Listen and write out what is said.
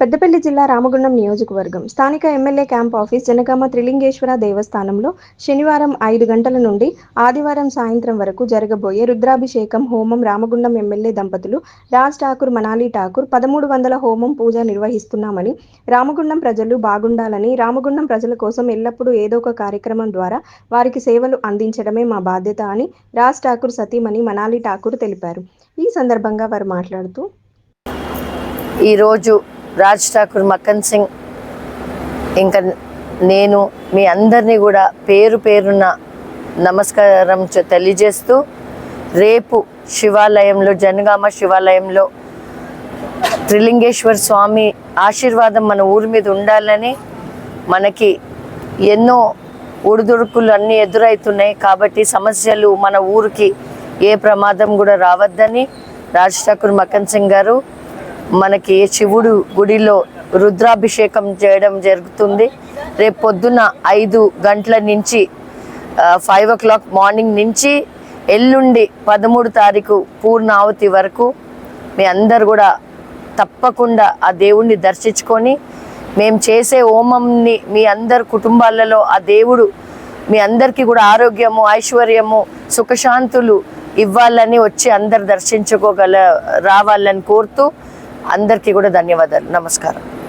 పెద్దపల్లి జిల్లా రామగుండం నియోజకవర్గం స్థానిక ఎమ్మెల్యే క్యాంప్ ఆఫీస్ జనగామ త్రిలింగేశ్వర దేవస్థానంలో శనివారం ఐదు గంటల నుండి ఆదివారం సాయంత్రం వరకు జరగబోయే రుద్రాభిషేకం హోమం రామగుండం ఎమ్మెల్యే దంపతులు రాజ్ ఠాకూర్ మనాలి ఠాకూర్ పదమూడు వందల హోమం పూజ నిర్వహిస్తున్నామని రామగుండం ప్రజలు బాగుండాలని రామగుండం ప్రజల కోసం ఎల్లప్పుడూ ఏదో ఒక కార్యక్రమం ద్వారా వారికి సేవలు అందించడమే మా బాధ్యత అని రాజ్ ఠాకూర్ సతీమణి మనాలి ఠాకూర్ తెలిపారు. ఈ సందర్భంగా వారు మాట్లాడుతూ ఈరోజు రాజ్ ఠాకూర్ మక్కన్ సింగ్ ఇంకా నేను మీ అందరినీ కూడా పేరు పేరున నమస్కారం తెలియజేస్తూ రేపు శివాలయంలో జనగామ శివాలయంలో త్రిలింగేశ్వర స్వామి ఆశీర్వాదం మన ఊరి మీద ఉండాలని మనకి ఎన్నో ఉడుదుడుకులు అన్నీ ఎదురవుతున్నాయి కాబట్టి సమస్యలు మన ఊరికి ఏ ప్రమాదం కూడా రావద్దని రాజ్ ఠాకూర్ మక్కన్ సింగ్ గారు మనకి శివుడు గుడిలో రుద్రాభిషేకం చేయడం జరుగుతుంది. రేపు పొద్దున ఐదు గంటల నుంచి ఫైవ్ ఓ క్లాక్ మార్నింగ్ నుంచి ఎల్లుండి పదమూడు తారీఖు పూర్ణావతి వరకు మీ అందరు కూడా తప్పకుండా ఆ దేవుణ్ణి దర్శించుకొని మేము చేసే హోమంని మీ అందరి కుటుంబాలలో ఆ దేవుడు మీ అందరికీ కూడా ఆరోగ్యము ఐశ్వర్యము సుఖశాంతులు ఇవ్వాలని వచ్చి అందరు దర్శించుకోగల రావాలని కోరుతూ అందరికీ కూడా ధన్యవాదాలు. నమస్కారం.